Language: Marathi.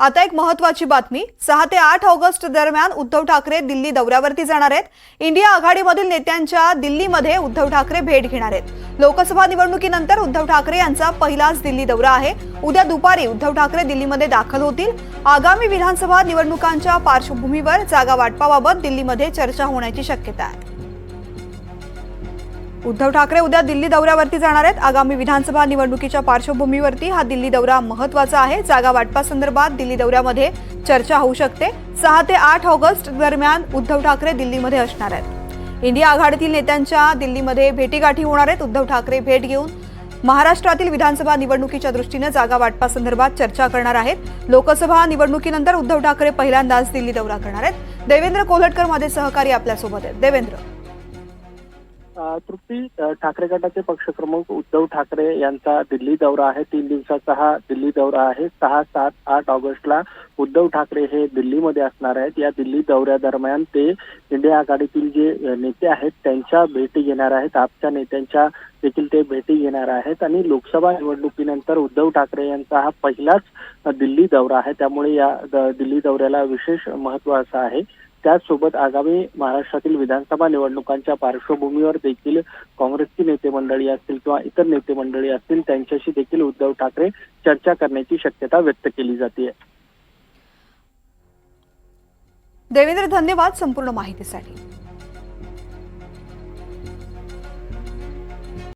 आता एक महत्वाची बातमी. सहा ते आठ ऑगस्ट दरम्यान उद्धव ठाकरे दिल्ली दौऱ्यावरती जाणार आहेत. इंडिया आघाडीमधील नेत्यांच्या दिल्लीमध्ये उद्धव ठाकरे भेट घेणार आहेत. लोकसभा निवडणुकीनंतर उद्धव ठाकरे यांचा पहिलाच दिल्ली दौरा आहे. उद्या दुपारी उद्धव ठाकरे दिल्लीमध्ये दाखल होतील. आगामी विधानसभा निवडणुकांच्या पार्श्वभूमीवर जागा वाटपाबाबत दिल्लीमध्ये चर्चा होण्याची शक्यता आहे. उद्धव ठाकरे उद्या दिल्ली दौऱ्यावरती जाणार आहेत. आगामी विधानसभा निवडणुकीच्या पार्श्वभूमीवरती हा दिल्ली दौरा महत्त्वाचा आहे. जागा वाटपासंदर्भात दिल्ली दौऱ्यामध्ये चर्चा होऊ शकते. सहा ते आठ ऑगस्ट दरम्यान उद्धव ठाकरे दिल्लीमध्ये असणार आहेत. इंडिया आघाडीतील नेत्यांच्या दिल्लीमध्ये भेटीगाठी होणार आहेत. उद्धव ठाकरे भेट घेऊन महाराष्ट्रातील विधानसभा निवडणुकीच्या दृष्टीनं जागा वाटपासंदर्भात चर्चा करणार आहेत. लोकसभा निवडणुकीनंतर उद्धव ठाकरे पहिल्यांदाच दिल्ली दौरा करणार आहेत. देवेंद्र कोल्हटकर माझे सहकारी आपल्यासोबत आहेत. देवेंद्र. तृप्ती ठाकरे गटाचे पक्षप्रमुख उद्धव ठाकरे यांचा दिल्ली दौरा आहे. तीन दिवसाचा हा दिल्ली दौरा आहे. सहा सात आठ ऑगस्टला उद्धव ठाकरे हे दिल्लीमध्ये असणार आहेत. या दिल्ली दौऱ्यादरम्यान ते इंडिया आघाडीतील जे नेते आहेत त्यांच्या भेटी घेणार आहेत. आपच्या नेत्यांच्या देखील ते भेटी घेणार आहेत. आणि लोकसभा निवडणुकीनंतर उद्धव ठाकरे यांचा हा पहिलाच दिल्ली दौरा आहे. त्यामुळे या दिल्ली दौऱ्याला विशेष महत्त्व असं आहे. त्याचसोबत आगामी महाराष्ट्रातील विधानसभा निवडणुकांच्या पार्श्वभूमीवर देखील काँग्रेसची नेते मंडळी असतील किंवा इतर नेते मंडळी असतील त्यांच्याशी देखील उद्धव ठाकरे चर्चा करण्याची शक्यता व्यक्त केली जाते देवेंद्र धन्यवाद संपूर्ण माहितीसाठी.